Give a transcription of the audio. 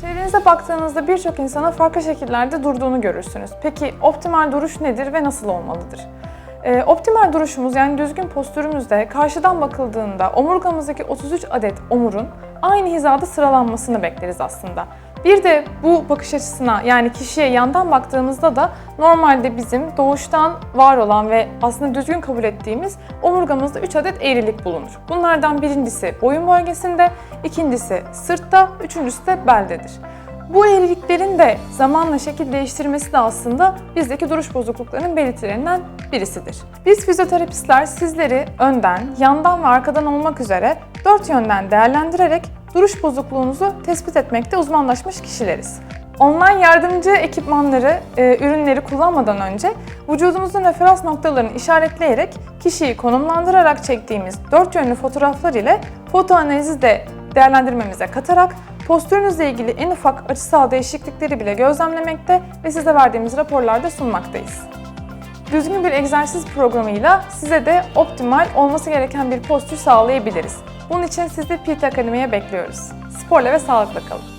Çevrenize baktığınızda birçok insana farklı şekillerde durduğunu görürsünüz. Peki optimal duruş nedir ve nasıl olmalıdır? Ee, optimal duruşumuz yani düzgün postürümüzde karşıdan bakıldığında omurgamızdaki 33 adet omurun aynı hizada sıralanmasını bekleriz aslında. Bir de bu bakış açısına yani kişiye yandan baktığımızda da normalde bizim doğuştan var olan ve aslında düzgün kabul ettiğimiz omurgamızda 3 adet eğrilik bulunur. Bunlardan birincisi boyun bölgesinde, ikincisi sırtta, üçüncüsü de beldedir. Bu eğriliklerin de zamanla şekil değiştirmesi de aslında bizdeki duruş bozukluklarının belirtilerinden birisidir. Biz fizyoterapistler sizleri önden, yandan ve arkadan olmak üzere dört yönden değerlendirerek duruş bozukluğunuzu tespit etmekte uzmanlaşmış kişileriz. Online yardımcı ekipmanları, e, ürünleri kullanmadan önce vücudumuzun referans noktalarını işaretleyerek kişiyi konumlandırarak çektiğimiz dört yönlü fotoğraflar ile foto analizi de değerlendirmemize katarak postürünüzle ilgili en ufak açısal değişiklikleri bile gözlemlemekte ve size verdiğimiz raporlarda sunmaktayız. Düzgün bir egzersiz programıyla size de optimal olması gereken bir postür sağlayabiliriz. Bunun için sizi PT Akademi'ye bekliyoruz. Sporla ve sağlıkla kalın.